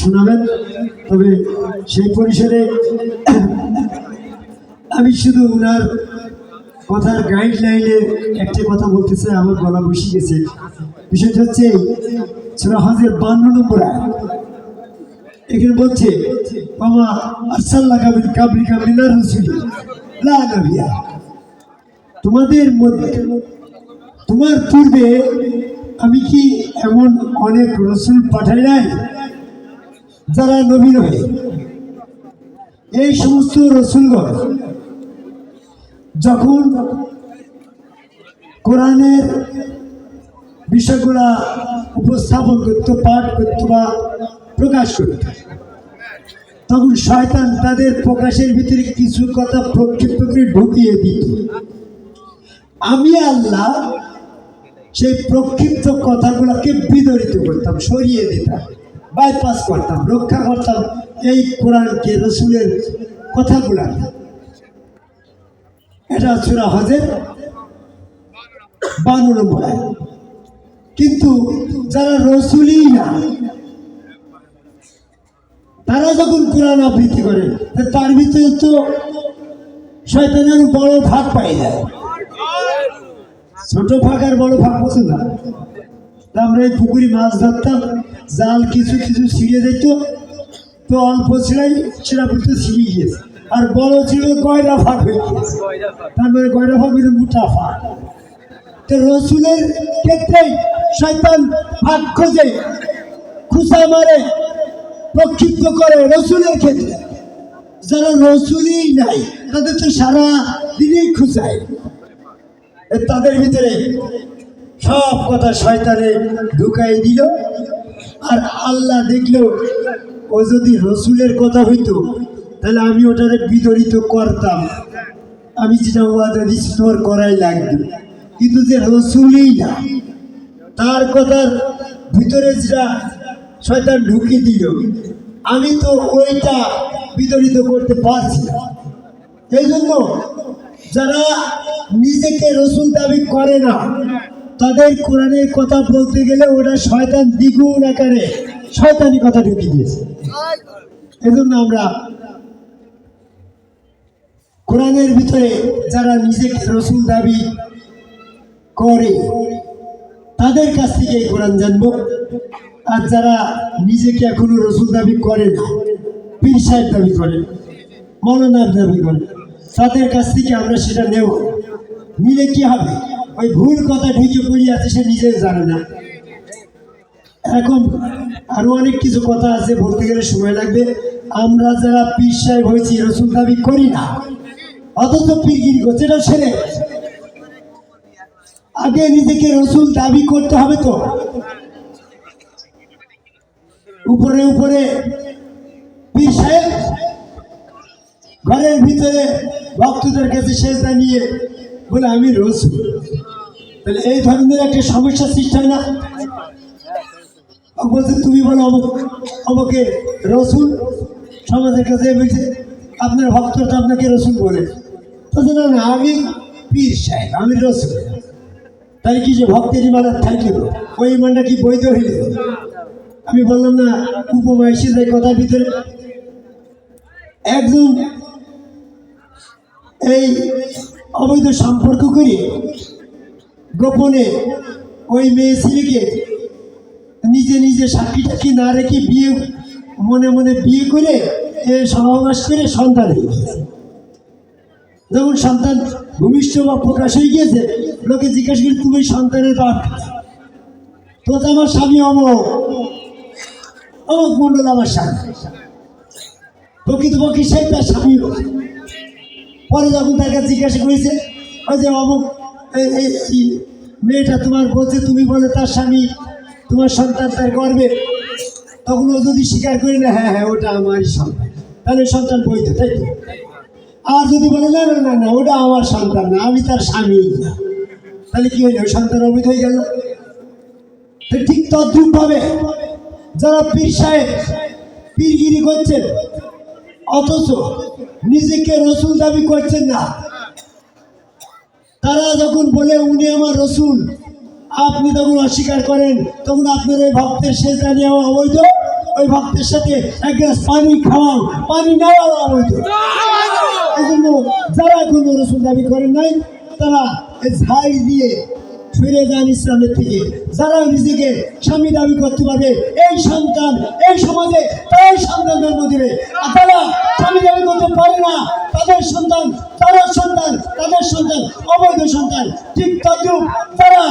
শোনাবেন। তবে সেই পরিসরে আমি শুধু ওনার কথার গাইডলাইনে একটি কথা বলতে চাই, আমার গলা বসে গেছে। বিষয়টা হচ্ছে সুরা হজের বান্ন নম্বর। এখানে বলছে মামা আরসাল্লাহ কাবিল কাবলি কাবিনার রসুলি, লা নবিয়া। তোমাদের মধ্যে, তোমার পূর্বে আমি কি এমন অনেক রসুল পাঠাই নাই? যারা নবী নহে এই সমস্ত রসুলগণ যখন কোরআনের বিষয়গুলা উপস্থাপন করতো, পাঠ করতো বা প্রকাশ করত, তখন শয়তান তাদের প্রকাশের ভিতরে কিছু কথা প্রক্ষিপ্ত করে ঢুকিয়ে দিত। আমি আল্লাহ সেই প্রক্ষিপ্ত কথাগুলোকে বিদরিত করতাম, সরিয়ে দিতাম। বাইপাস করতাম, রক্ষা করতাম এই কোরআনকে, রসুলের কথাগুলা। এটা সুরা হজের বান্ন নম্বর কিন্তু যারা রসুলই না, তারা যখন কোরআন আবৃত্তি করে তার ভিতরে তো শয়তানের বড় ভাগ পাই যায় ছোট ভাগ আর বড় ভাগ পছন্দ আমরা এই পুকুরি মাছ ধরতাম জাল কিছু কিছু ছিঁড়ে যেত, তো অল্প ছিঁড়াই সেটা বলতে ছিঁড়ে গিয়েছে আর বড় ছিল কয়লা ফাঁক হয়ে গিয়েছে তারপরে কয়লা ভাগ হয়ে মোটা ভাগ তো রসুলের ক্ষেত্রে শয়তান ভাগ খোঁজে, খুসা মারে, প্রক্ষিপ্ত করে রসুলের ক্ষেত্রে। যারা রসুলই নাই, তাদের তো সারা দিনই খুঁজায় তাদের ভিতরে সব কথা শয়তানে ঢুকাই দিল। আর আল্লাহ দেখল ও যদি রসুলের কথা হইতো, তাহলে আমি ওটারে বিতরিত করতাম আমি যেটা ওয়াদা দিচ্ছি তোমার করাই লাগবে কিন্তু যে রসুলই না, তার কথার ভিতরে যেটা শয়তান ঢুকিয়ে দিল, আমি তো ওইটা বিতরিত করতে পারছি না। এই জন্য যারা নিজেকে রসুল দাবি করে না তাদের কোরআনের কথা বলতে গেলে ওরা শয়তান দ্বিগুণ আকারে শয়তানি কথা ঢুকিয়ে দিয়েছে। এজন্য আমরা কোরআনের ভিতরে যারা নিজেকে রসুল দাবি করে, তাদের কাছ থেকে এই কোরআন জানব। আর যারা নিজেকে এখনও রসুল দাবি করে না, পীর সাহেব দাবি করে মৌলানার দাবি করে, তাদের কাছ থেকে আমরা সেটা নেব। নিলে কি হবে? ওই ভুল কথা ঢুকে পড়িয়ে আছে, সে নিজে জানে না। এরকম আরও অনেক কিছু কথা আছে, বলতে গেলে সময় লাগবে। আমরা যারা পীর সাহেব হয়েছি রসুল দাবি করি না। অথচ পীরগিরি করছে এটা আগে নিজেকে রসুল দাবি করতে হবে তো। উপরে উপরে পীর সাহেব, ঘরের ভিতরে ভক্তদের কাছে শেষ নিয়ে বলে, আমি রসুল। তাহলে এই ধরনের একটা সমস্যা সৃষ্টি হয় না? বলছে, তুমি বলো অমুকে রসুল সমাজের কাছে বলছে আপনার ভক্তটা আপনাকে রসুল বলে। বলছে না না, আমি পীর সাহেব, আমি রসুল। তাই কি যে ভক্তের ইমানত থাকিল? ওই ইমানটা কি বৈধ হইল? আমি বললাম, না, উপমা এসে যায় কথার ভিতরে। একজন এই অবৈধ সম্পর্ক করে গোপনে ওই মেয়ে ছেলেকে নিজে নিজে সাক্ষী টাক্ষী না রেখে বিয়ে, মনে মনে বিয়ে করে সহবাস করে সন্তান হয়ে গেছে। যখন সন্তান ভূমিষ্ঠ বা প্রকাশ হয়ে গিয়েছে, লোকে জিজ্ঞাসা করি, তুমি সন্তানের বাপ তো আমার স্বামী অমক। অমক মণ্ডল আমার স্বামী। প্রকৃতপক্ষে সেই তার স্বামী পরে যখন তাকে জিজ্ঞাসা করেছে, ওই যে অমুক এই- মেয়েটা তোমার বলছে, তুমি বলে তার স্বামী, তোমার সন্তান তার গর্বে। তখন ও যদি স্বীকার করে না হ্যাঁ হ্যাঁ ওটা আমারই সন্তান। তাহলে সন্তান বৈধ, তাই তো? আর যদি বলে, না না না না, ওটা আমার সন্তান না, আমি তার স্বামী না। তাহলে কি হইল? সন্তান অবৈধ হয়ে গেল। ঠিক তদ্রুপ ভাবে যারা পীর সাহেব পীরগিরি করছেন, অথচ নিজেকে রসুল দাবি করছেন না তারা যখন বলে উনি আমার রসুল আপনি তখন অস্বীকার করেন তখন আপনার ওই ভক্তের শেষ নেওয়া অবৈধ ওই ভক্তের সাথে এক গ্লাস পানি খাওয়াও পানি নেওয়াও অবৈধ। এই জন্য যারা কোনো রসুল দাবি করেন নাই তারা এই ঝাই দিয়ে ফিরে যান ইসলামের থেকে যারা নিজেকে স্বামী দাবি করতে পারবে, এই সন্তান, এই সমাজে তারাই সন্তান জন্ম দেবে। আর তারা স্বামী দাবি করতে পারে না, তাদের সন্তান, তারা সন্তান, তাদের সন্তান, অবৈধ সন্তান। ঠিক তদ্রুপ তারা